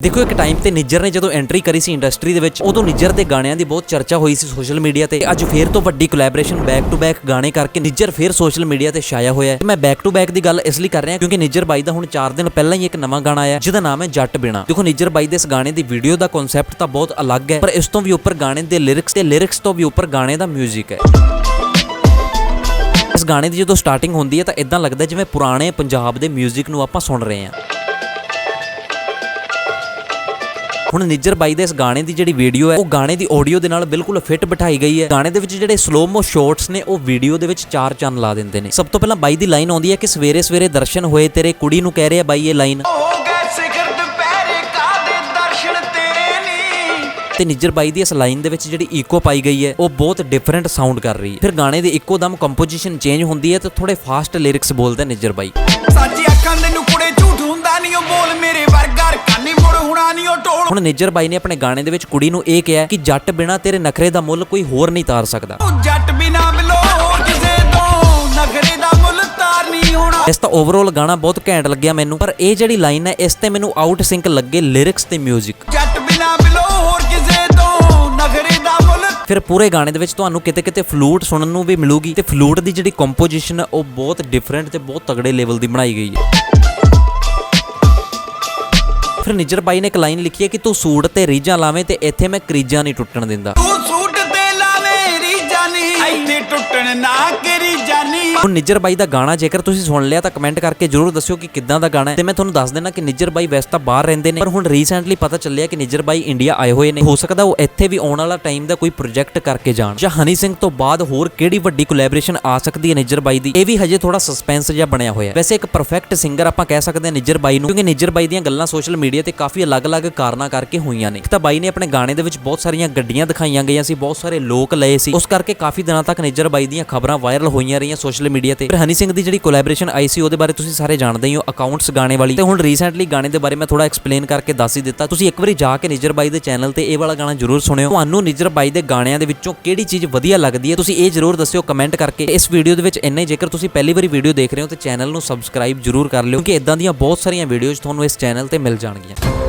ਦੇਖੋ ਇੱਕ ਟਾਈਮ ਤੇ ਨਿੱਜਰ ਨੇ ਜਦੋਂ ਐਂਟਰੀ ਕਰੀ ਸੀ ਇੰਡਸਟਰੀ ਦੇ ਵਿੱਚ ਉਦੋਂ ਨਿੱਜਰ ਦੇ ਗਾਣਿਆਂ ਦੀ ਬਹੁਤ ਚਰਚਾ ਹੋਈ ਸੀ ਸੋਸ਼ਲ ਮੀਡੀਆ ਤੇ ਅੱਜ ਫੇਰ ਤੋਂ ਵੱਡੀ ਕੋਲੈਬੋਰੇਸ਼ਨ ਬੈਕ ਟੂ ਬੈਕ ਗਾਣੇ ਕਰਕੇ ਨਿੱਜਰ ਫੇਰ ਸੋਸ਼ਲ ਮੀਡੀਆ ਤੇ ਛਾਇਆ ਹੋਇਆ ਹੈ ਮੈਂ ਬੈਕ ਟੂ ਬੈਕ ਦੀ ਗੱਲ ਇਸ ਲਈ ਕਰ ਰਿਹਾ ਕਿਉਂਕਿ ਨਿੱਜਰ ਬਾਈ ਦਾ ਹੁਣ 4 ਦਿਨ ਪਹਿਲਾਂ ਹੀ ਇੱਕ ਨਵਾਂ ਗਾਣਾ ਆਇਆ ਜਿਹਦਾ ਨਾਮ ਹੈ ਜੱਟ ਬਿਨਾ ਦੇਖੋ ਨਿੱਜਰ ਬਾਈ ਦੇ ਇਸ ਗਾਣੇ ਦੀ ਵੀਡੀਓ ਦਾ ਕਨਸੈਪਟ ਤਾਂ ਬਹੁਤ ਅਲੱਗ ਹੈ ਪਰ ਇਸ ਤੋਂ ਵੀ ਉੱਪਰ ਗਾਣੇ ਦੇ ਲਿਰਿਕਸ ਤੇ ਲਿਰਿਕਸ ਤੋਂ ਵੀ ਉੱਪਰ ਗਾਣੇ ਦਾ 뮤직 ਹੈ ਇਸ ਗਾਣੇ ਦੀ ਜਦੋਂ ਸਟਾਰਟਿੰਗ ਹੁੰਦੀ ਹੈ ਤਾਂ ਇਦਾਂ ਲੱਗਦਾ ਜਿਵੇਂ ਪੁਰਾਣੇ ਪੰਜਾਬ ਦੇ 뮤직 ਨੂੰ ਆਪਾਂ ਸੁਣ ਰਹੇ ਹਾਂ ਹੁਣ ਨਿੱਜਰ ਬਾਈ ਦੇ ਇਸ ਗਾਣੇ ਦੀ ਜਿਹੜੀ ਵੀਡੀਓ ਹੈ ਉਹ ਗਾਣੇ ਦੀ ਆਡੀਓ ਦੇ ਨਾਲ ਬਿਲਕੁਲ ਫਿੱਟ ਬਿਠਾਈ ਗਈ ਹੈ। ਗਾਣੇ ਦੇ ਵਿੱਚ ਜਿਹੜੇ ਸਲੋ ਮੋ ਸ਼ਾਟਸ ਨੇ ਉਹ ਵੀਡੀਓ ਦੇ ਵਿੱਚ ਚਾਰ ਚੰਨ ਲਾ ਦਿੰਦੇ ਨੇ। ਸਭ ਤੋਂ ਪਹਿਲਾਂ ਬਾਈ ਦੀ ਲਾਈਨ ਆਉਂਦੀ ਹੈ ਕਿ ਸਵੇਰੇ ਸਵੇਰੇ ਦਰਸ਼ਨ ਹੋਏ ਤੇਰੇ ਕੁੜੀ ਨੂੰ ਕਹਿ ਰਿਹਾ ਬਾਈ ਇਹ ਲਾਈਨ ਤੇ ਨਿੱਜਰ ਬਾਈ ਦੀ ਇਸ ਲਾਈਨ ਦੇ ਵਿੱਚ ਜਿਹੜੀ ਈਕੋ ਪਾਈ ਗਈ ਹੈ ਉਹ ਬਹੁਤ ਡਿਫਰੈਂਟ ਸਾਊਂਡ ਕਰ ਰਹੀ ਹੈ। ਫਿਰ ਗਾਣੇ ਦੀ ਇੱਕੋ ਦਮ ਕੰਪੋਜੀਸ਼ਨ ਚੇਂਜ ਹੁੰਦੀ ਹੈ ਤੇ ਥੋੜੇ ਫਾਸਟ ਲਿਰਿਕਸ ਬੋਲਦਾ ਨਿੱਜਰ ਬਾਈ। ਸੱਚੀ ਹੁਣ ਨਿੱਜਰ ਬਾਈ ਨੇ ਆਪਣੇ ਗਾਣੇ ਦੇ ਵਿੱਚ ਕੁੜੀ ਨੂੰ ਇਹ ਕਿਹਾ ਕਿ ਜੱਟ ਬਿਨਾ ਤੇਰੇ ਨਖਰੇ ਦਾ ਮੁੱਲ ਕੋਈ ਹੋਰ ਨਹੀਂ ਤਾਰ ਸਕਦਾ। ਜੱਟ ਬਿਨਾ ਮਿਲੋ ਹੋਰ ਕਿਸੇ ਤੋਂ ਨਖਰੇ ਦਾ ਮੁੱਲ ਤਾਰ ਨਹੀਂ ਹੋਣਾ। ਇਸ ਤਾਂ ਓਵਰਆਲ ਗਾਣਾ ਬਹੁਤ ਘੈਂਟ ਲੱਗਿਆ ਮੈਨੂੰ ਪਰ ਇਹ ਜਿਹੜੀ ਲਾਈਨ ਹੈ ਇਸ ਤੇ ਮੈਨੂੰ ਆਊਟ ਸਿੰਕ ਲੱਗੇ ਲਿਰਿਕਸ ਤੇ 뮤직 ਜੱਟ ਬਿਨਾ ਮਿਲੋ ਹੋਰ ਕਿਸੇ ਤੋਂ ਨਖਰੇ ਦਾ ਮੁੱਲ ਫਿਰ ਪੂਰੇ ਗਾਣੇ ਦੇ ਵਿੱਚ ਤੁਹਾਨੂੰ ਕਿਤੇ ਕਿਤੇ ਫਲੂਟ ਸੁਣਨ ਨੂੰ ਵੀ ਮਿਲੂਗੀ ਤੇ ਫਲੂਟ ਦੀ ਜਿਹੜੀ ਕੰਪੋਜੀਸ਼ਨ ਹੈ ਉਹ ਬਹੁਤ ਡਿਫਰੈਂਟ ਤੇ ਬਹੁਤ ਤਗੜੇ ਲੈਵਲ ਦੀ ਬਣਾਈ ਗਈ ਹੈ। ਫਿਰ ਨਿਜਰ ਬਾਈ ਨੇ ਇੱਕ ਲਾਈਨ ਲਿਖੀ ਹੈ ਕਿ ਤੂੰ ਸੂਟ ਤੇ ਰੀਝਾਂ ਲਾਵੇਂ ਤੇ ਇੱਥੇ ਮੈਂ ਕਰੀਜਾਂ ਨਹੀਂ ਟੁੱਟਣ ਦਿੰਦਾ। ਤੂੰ ਸੂਟ ਜਾਨੀ ਟੁੱਟਣ ਨਾ ਕਰੀ ਜਾਨੀ। ਹੁਣ ਨਿੱਜਰ ਬਾਈ ਦਾ ਗਾਣਾ ਜੇਕਰ ਤੁਸੀਂ ਸੁਣ ਲਿਆ ਤਾਂ ਕਮੈਂਟ ਕਰਕੇ ਜਰੂਰ ਦੱਸਿਓ ਕਿ ਕਿੱਦਾਂ ਦਾ ਗਾਣਾ ਹੈ। ਤੇ ਮੈਂ ਤੁਹਾਨੂੰ ਦੱਸ ਦੇਣਾ ਕਿ ਨਿੱਜਰ ਬਾਈ ਵੈਸੇ ਤਾਂ ਬਾਹਰ ਰਹਿੰਦੇ ਨੇ, ਪਰ ਹੁਣ ਰੀਸੈਂਟਲੀ ਪਤਾ ਚੱਲਿਆ ਕਿ ਨਿੱਜਰ ਬਾਈ ਇੰਡੀਆ ਆਏ ਹੋਏ ਨੇ। ਹੋ ਸਕਦਾ ਉਹ ਇੱਥੇ ਵੀ ਆਉਣ ਵਾਲਾ ਟਾਈਮ ਦਾ ਕੋਈ ਪ੍ਰੋਜੈਕਟ ਕਰਕੇ ਜਾਣ। ਜਾਂ ਹਨੀ ਸਿੰਘ ਤੋਂ ਬਾਅਦ ਹੋਰ ਕਿਹੜੀ ਵੱਡੀ ਕੋਲੈਬੋਰੇਸ਼ਨ ਆ ਸਕਦੀ ਹੈ ਨਿੱਜਰ ਬਾਈ ਦੀ? ਇਹ ਵੀ ਹਜੇ ਥੋੜਾ ਸਸਪੈਂਸ ਜਿਹਾ ਬਣਿਆ ਹੋਇਆ ਹੈ। ਵੈਸੇ ਇੱਕ ਪਰਫੈਕਟ ਸਿੰਗਰ ਆਪਾਂ ਕਹਿ ਸਕਦੇ ਹਾਂ ਨਿੱਜਰ ਬਾਈ ਨੂੰ, ਕਿਉਂਕਿ ਨਿੱਜਰ ਬਾਈ ਦੀਆਂ ਗੱਲਾਂ ਸੋਸ਼ਲ ਮੀਡੀਆ ਤੇ ਕਾਫੀ ਅਲੱਗ-ਅਲੱਗ ਕਾਰਨਾਂ ਕਰਕੇ ਹੋਈਆਂ ਨੇ। ਇੱਕ ਤਾਂ ਬਾਈ ਨੇ ਆਪਣੇ ਗਾਣੇ ਦੇ ਵਿੱਚ ਬਹੁਤ ਸਾਰੀਆਂ ਗੱਡੀਆਂ ਦਿਖਾਈਆਂ ਗਈਆਂ ਸੀ, ਬਹੁਤ ਸਾਰੇ ਲੋਕ ਲਏ ਸੀ। ਉਸ ਕਰਕੇ ਕਾਫੀ ਦਿਨਾਂ ਤੱਕ ਨਿੱਜਰ ਬਾਈ ਦੀਆਂ ਖਬਰਾਂ ਵਾਇਰਲ ਹੋਈਆਂ ਰਹੀਆਂ ਸੋਸ਼ਲ ਮੀਡੀਆ ਤੇ। ਫਿਰ ਹਨੀ ਸਿੰਘ ਦੀ ਜਿਹੜੀ ਕੋਲੈਬੋਰੇਸ਼ਨ ਆਈ ਸੀ, ਉਹਦੇ ਬਾਰੇ ਤੁਸੀਂ ਸਾਰੇ ਜਾਣਦੇ ਹੀ ਹੋ ਅਕਾਊਂਟਸ ਗਾਣੇ ਵਾਲੀ। ਤੇ ਹੁਣ ਰੀਸੈਂਟਲੀ ਗਾਣੇ ਦੇ ਬਾਰੇ ਮੈਂ ਥੋੜਾ ਐਕਸਪਲੇਨ ਕਰਕੇ ਦੱਸ ਹੀ ਦਿੱਤਾ। ਤੁਸੀਂ ਇੱਕ ਵਾਰੀ ਜਾ ਕੇ ਨਿੱਜਰ ਬਾਈ ਦੇ ਚੈਨਲ ਤੇ ਇਹ ਵਾਲਾ ਗਾਣਾ ਜ਼ਰੂਰ ਸੁਣਿਓ। ਤੁਹਾਨੂੰ ਨਿੱਜਰ ਬਾਈ ਦੇ ਗਾਣਿਆਂ ਦੇ ਵਿੱਚੋਂ ਕਿਹੜੀ ਚੀਜ਼ ਵਧੀਆ ਲੱਗਦੀ ਹੈ, ਤੁਸੀਂ ਇਹ ਜ਼ਰੂਰ ਦੱਸਿਓ ਕਮੈਂਟ ਕਰਕੇ। ਇਸ ਵੀਡੀਓ ਦੇ ਵਿੱਚ ਇੰਨਾ ਹੀ, ਜੇਕਰ ਤੁਸੀਂ ਪਹਿਲੀ ਵਾਰੀ ਵੀਡੀਓ ਦੇਖ ਰਹੇ ਹੋ, ਤੇ ਚੈਨਲ ਨੂੰ ਸਬਸਕ੍ਰਾਈਬ ਜ਼ਰੂਰ ਕਰ ਲਿਓ, ਕਿਉਂਕਿ ਇਦਾਂ ਦੀਆਂ ਬਹੁਤ ਸਾਰੀਆਂ ਵੀਡੀਓਜ਼ ਤੁਹਾਨੂੰ ਇਸ ਚੈਨਲ ਤੇ ਮਿਲ ਜਾਣਗੀਆਂ।